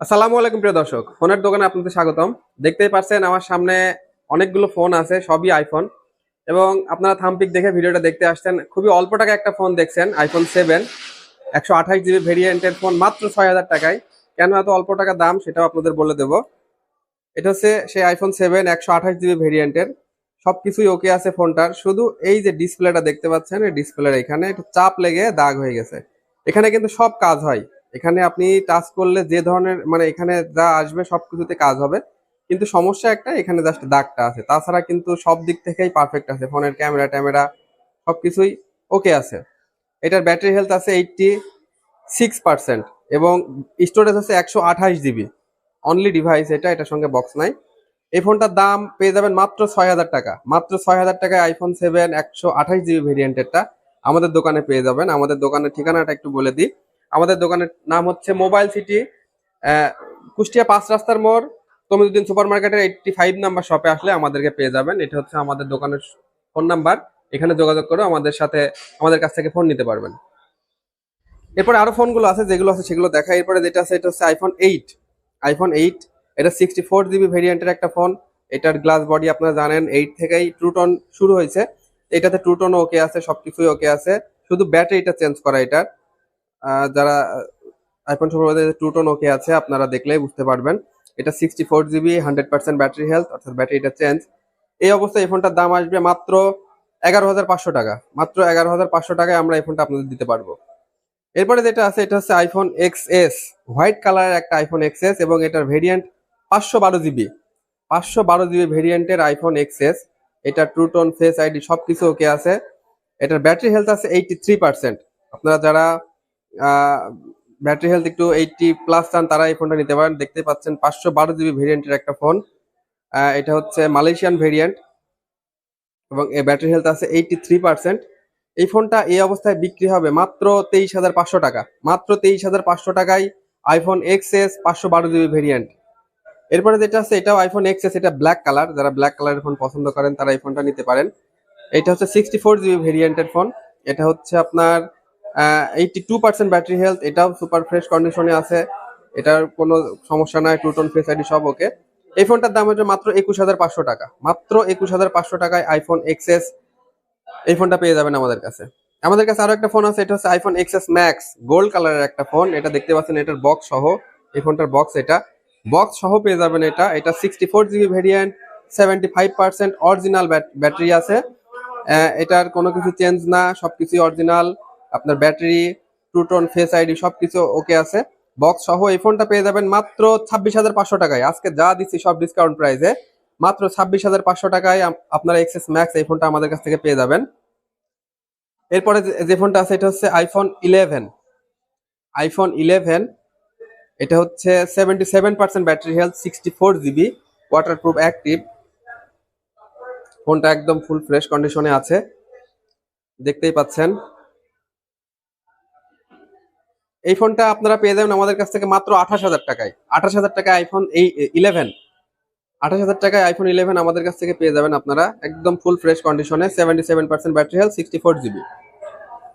আসসালামু আলাইকুম প্রিয় দর্শক, ফোনের দোকানে আপনাদের স্বাগতম। দেখতেই পাচ্ছেন আমার সামনে অনেকগুলো ফোন আছে, সবই আইফোন এবং আপনারা থামপিক দেখে ভিডিওটা দেখতে আসছেন। খুবই অল্প টাকা একটা ফোন দেখছেন আইফোন সেভেন একশো আঠাশ জিবি ভেরিয়েন্টের ফোন, মাত্র ছয় হাজার টাকায়। কেন এত অল্প টাকা দাম, সেটাও আপনাদের বলে দেবো। এটা হচ্ছে সেই আইফোন সেভেন একশো আঠাশ জিবি ভেরিয়েন্টের। সবকিছুই ওকে আছে ফোনটার। শুধু এই যে ডিসপ্লেটা দেখতে পাচ্ছেন, এই ডিসপ্লের এখানে একটু চাপ লেগে দাগ হয়ে গেছে। এখানে কিন্তু সব কাজ হয়। এখানে আপনি টাচ করলে যে ধরনের মানে এখানে যা আসবে সব কিছুতে কাজ হবে। কিন্তু সমস্যা একটা, এখানে জাস্ট দাগটা আছে। তাছাড়া কিন্তু সব দিক থেকেই পারফেক্ট আছে। ফোনের ক্যামেরা, ট্যামেরা সবকিছুই ওকে আছে। এটার ব্যাটারি হেলথ আছে এইটটি সিক্স পার্সেন্ট এবং স্টোরেজ আছে একশো আঠাশ জিবি অনলি ডিভাইস এটা, এটার সঙ্গে বক্স নাই। এই ফোনটার দাম পেয়ে যাবেন মাত্র ছয় হাজার টাকা। মাত্র ছয় হাজার টাকায় আইফোন সেভেন একশো আঠাশ জিবি ভেরিয়েন্টেরটা আমাদের দোকানে পেয়ে যাবেন। আমাদের দোকানের ঠিকানাটা একটু বলে দিই। আমাদের দোকানের নাম হচ্ছে মোবাইল সিটি কুষ্টিয়া পাঁচ রাস্তার মোড়, তমিজুদ্দিন সুপার মার্কেটের এইটটি ফাইভ নাম্বার শপে আসলে আমাদেরকে পেয়ে যাবেন। এটা হচ্ছে আমাদের দোকানের ফোন নাম্বার। এখানে যোগাযোগ করে আমাদের সাথে, আমাদের কাছ থেকে ফোন নিতে পারবেন। এরপরে আরও ফোনগুলো আছে, যেগুলো আছে সেগুলো দেখা এরপরে যেটা আছে, এটা হচ্ছে আইফোন এইট আইফোন এইট এটা সিক্সটি ফোর জিবি ভেরিয়েন্টের একটা ফোন এটার গ্লাস বডি আপনারা জানেন এইট থেকেই ট্রুটন শুরু হয়েছে। এটাতে ট্রুটন ওকে আছে, সবকিছুই ওকে আছে। শুধু ব্যাটারিটা চেঞ্জ করা এটার। যারা আইফোন সম্পর্কে টুটন ওকে আছে, আপনারা দেখলেই বুঝতে পারবেন। এটা sixty four GB hundred percent battery health অর্থাৎ ব্যাটারিটা চেঞ্জ এই অবস্থায় এই ফোনটার দাম আসবে মাত্র এগারো হাজার পাঁচশো টাকা। মাত্র এগারো হাজার পাঁচশো টাকায় আমরা এই ফোনটা আপনাদের দিতে পারব। এরপরে যেটা আছে, এটা হচ্ছে আইফোন এক্স এস হোয়াইট কালারের একটা আইফোন এক্স এস এবং এটার ভেরিয়েন্ট পাঁচশো বারো জিবি পাঁচশো বারো জিবি ভেরিয়েন্টের আইফোন এক্স এস এটা ট্রুটন ফেস আইডি সবকিছু ওকে আছে। এটার ব্যাটারি হেলথ আছে এইটি থ্রি পার্সেন্ট আপনারা যারা ব্যাটারি হেলথ একটু এইটটি প্লাস চান তারা এই ফোনটা নিতে পারেন। দেখতে পাচ্ছেন পাঁচশো বারো জিবি ভেরিয়েন্টের একটা ফোন এটা হচ্ছে মালয়েশিয়ান ভেরিয়েন্ট এবং এর ব্যাটারি হেলথ আছে এইটটি থ্রি পার্সেন্ট এই ফোনটা এই অবস্থায় বিক্রি হবে মাত্র তেইশ হাজার পাঁচশো টাকা। মাত্র তেইশ হাজার পাঁচশো টাকায় আইফোন এক্স এস পাঁচশো বারো জিবি ভেরিয়েন্ট এরপরে যেটা আছে, এটাও আইফোন এক্স এস এটা ব্ল্যাক কালার যারা ব্ল্যাক কালারের ফোন পছন্দ করেন, তারা এই ফোনটা নিতে পারেন। এটা হচ্ছে সিক্সটি ফোর জিবি ভেরিয়েন্টের ফোন এটা হচ্ছে আপনার eighty two percent battery health এটাও সুপার ফ্রেশ কন্ডিশনে আছে। এটার কোনো সমস্যা নাই টুটন ফেস আইডি সব ওকে এই ফোনটার দাম হচ্ছে মাত্র একুশ হাজার পাঁচশো টাকা। মাত্র একুশ হাজার পাঁচশো টাকায় আইফোন এক্সএস এই ফোনটা পেয়ে যাবেন আমাদের কাছে। আমাদের কাছে আরও একটা ফোন আছে, এটা হচ্ছে আইফোন এক্সএস ম্যাক্স গোল্ড কালারের একটা ফোন এটা দেখতে পাচ্ছেন, এটার বক্স সহ, এই ফোনটার বক্স এটা। বক্স সহ পেয়ে যাবেন এটা। এটা sixty four GB variant seventy five percent original battery আছে। এটার কোনো কিছু চেঞ্জ না সবকিছু অরিজিনাল আপনার ব্যাটারি টুটন ফেস আইডি সবকিছু ওকে আছে। বক্স সহ এই ফোনটা পেয়ে যাবেন মাত্র ছাব্বিশ হাজার পাঁচশো টাকায়। আজকে যা দিচ্ছি সব ডিসকাউন্ট প্রাইসে মাত্র ছাব্বিশ হাজার পাঁচশো টাকায় আপনারা এক্সেস ম্যাক্স এই ফোনটা আমাদের কাছ থেকে পেয়ে যাবেন। এরপরে যে- যে ফোনটা আছে, এটা হচ্ছে আইফোন ইলেভেন আইফোন ইলেভেন এটা হচ্ছে seventy seven percent battery health sixty four GB waterproof active ফোনটা একদম ফুল ফ্রেশ কন্ডিশনে আছে। দেখতেই পাচ্ছেন। এই ফোনটা আপনারা পেয়ে যাবেন আমাদের কাছ থেকে মাত্র আঠাশ হাজার টাকায়। আঠাশ হাজার টাকায় আইফোন এই ইলেভেন আঠাশ হাজার টাকায় আইফোন ইলেভেন আমাদের কাছ থেকে পেয়ে যাবেন আপনারা একদম ফুল ফ্রেশ কন্ডিশনে seventy seven percent battery health sixty four GB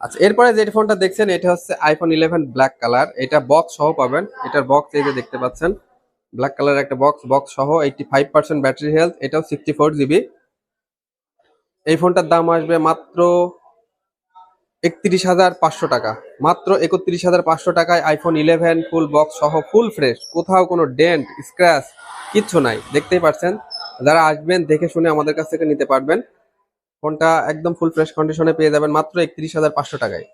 আচ্ছা এরপরে যে ফোনটা দেখছেন, এটা হচ্ছে আইফোন ইলেভেন ব্ল্যাক কালার এটা বক্স সহ পাবেন। এটার বক্স এই যে দেখতে পাচ্ছেন ব্ল্যাক কালার একটা বক্স বক্স সহ eighty five percent battery health এটাও সিক্সটি ফোর জিবি এই ফোনটার দাম আসবে মাত্র একত্রিশ হাজার পাঁচশো টাকা। মাত্র একত্রিশ হাজার পাঁচশো টাকায় আইফোন ইলেভেন ফুল বক্স সহ ফুল ফ্রেশ কোথাও কোনো ডেন্ট স্ক্র্যাচ কিচ্ছু নাই। দেখতেই পাচ্ছেন যারা আসবেন, দেখে শুনে আমাদের কাছ থেকে নিতে পারবেন। ফোনটা একদম ফুল ফ্রেশ কন্ডিশনে পেয়ে যাবেন মাত্র একত্রিশ হাজার পাঁচশো টাকায়।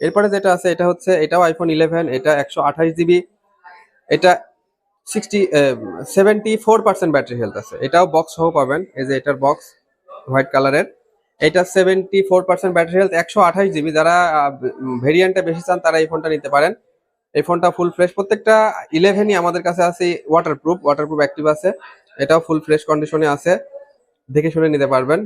এরপরে যেটা আছে, এটা হচ্ছে, এটাও আইফোন ইলেভেন এটা একশো আঠাশ জিবি, এটা sixty seventy four percent battery health আছে। এটাও বক্স সহ পাবেন। এই যে এটার বক্স হোয়াইট কালারের এটা seventy four percent battery health একশো আঠাশ জিবি যারা ভেরিয়েন্টটা বেশি চান তারা এই ফোনটা নিতে পারেন। এই ফোনটা ফুল ফ্রেশ প্রত্যেকটা ইলেভেনই আমাদের কাছে আছে ওয়াটারপ্রুফ ওয়াটারপ্রুফ অ্যাক্টিভ আছে। এটাও ফুল ফ্রেশ কন্ডিশনে আছে। দেখে শুনে নিতে পারবেন।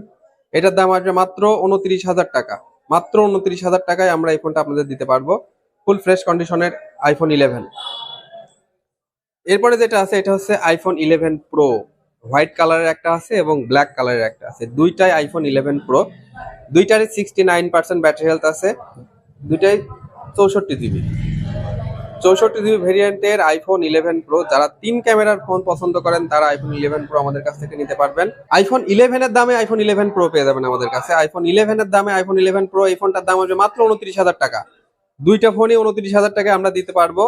এটার দাম আসবে মাত্র উনত্রিশ হাজার টাকা। মাত্র উনত্রিশ হাজার টাকায় আমরা এই ফোনটা আপনাদের দিতে পারব। ফুল ফ্রেশ কন্ডিশনের আইফোন ইলেভেন এরপরে যেটা আছে, এটা হচ্ছে আইফোন ইলেভেন প্রো হোয়াইট কালারের একটা আছে এবং ব্ল্যাক কালারের একটা আছে। দুইটাই আইফোন ইলেভেন প্রো দুইটারই sixty nine percent battery health আছে। দুইটাই চৌষট্টি জিবি চৌষট্টি জিবি ভেরিয়েন্টের আইফোন ইলেভেন প্রো যারা তিন ক্যামেরার ফোন পছন্দ করেন, তারা আইফোন ইলেভেন প্রো আমাদের কাছ থেকে নিতে পারবেন। আইফোন ইলেভেনের দামে আইফোন ইলেভেন প্রো পেয়ে যাবেন আমাদের কাছে। আইফোন ইলেভেনের দামে আইফোন ইলেভেন প্রো এই ফোনটার দাম হবে মাত্র উনত্রিশ হাজার টাকা। দুইটা ফোনই উনত্রিশ হাজার টাকা আমরা দিতে পারব।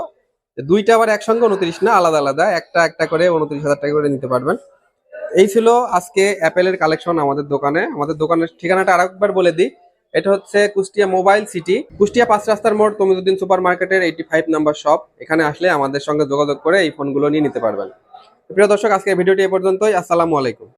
দুইটা আবার একসঙ্গে উনত্রিশ না, আলাদা আলাদা। একটা একটা করে উনত্রিশ হাজার টাকা করে নিতে পারবেন। এই ছিল আজকে অ্যাপেলের কালেকশন আমাদের দোকানে। আমাদের দোকানের ঠিকানাটা আরেকবার বলে দিই। এটা হচ্ছে কুষ্টিয়া মোবাইল সিটি। কুষ্টিয়া পাঁচ রাস্তার মোড় তমিজুদ্দিন সুপার মার্কেটের এইটি ফাইভ নাম্বার শপ। এখানে আসলে আমাদের সঙ্গে যোগাযোগ করে এই ফোনগুলো নিয়ে নিতে পারবেন। প্রিয় দর্শক আজকে ভিডিওটি এ পর্যন্তই। আসসালামু আলাইকুম।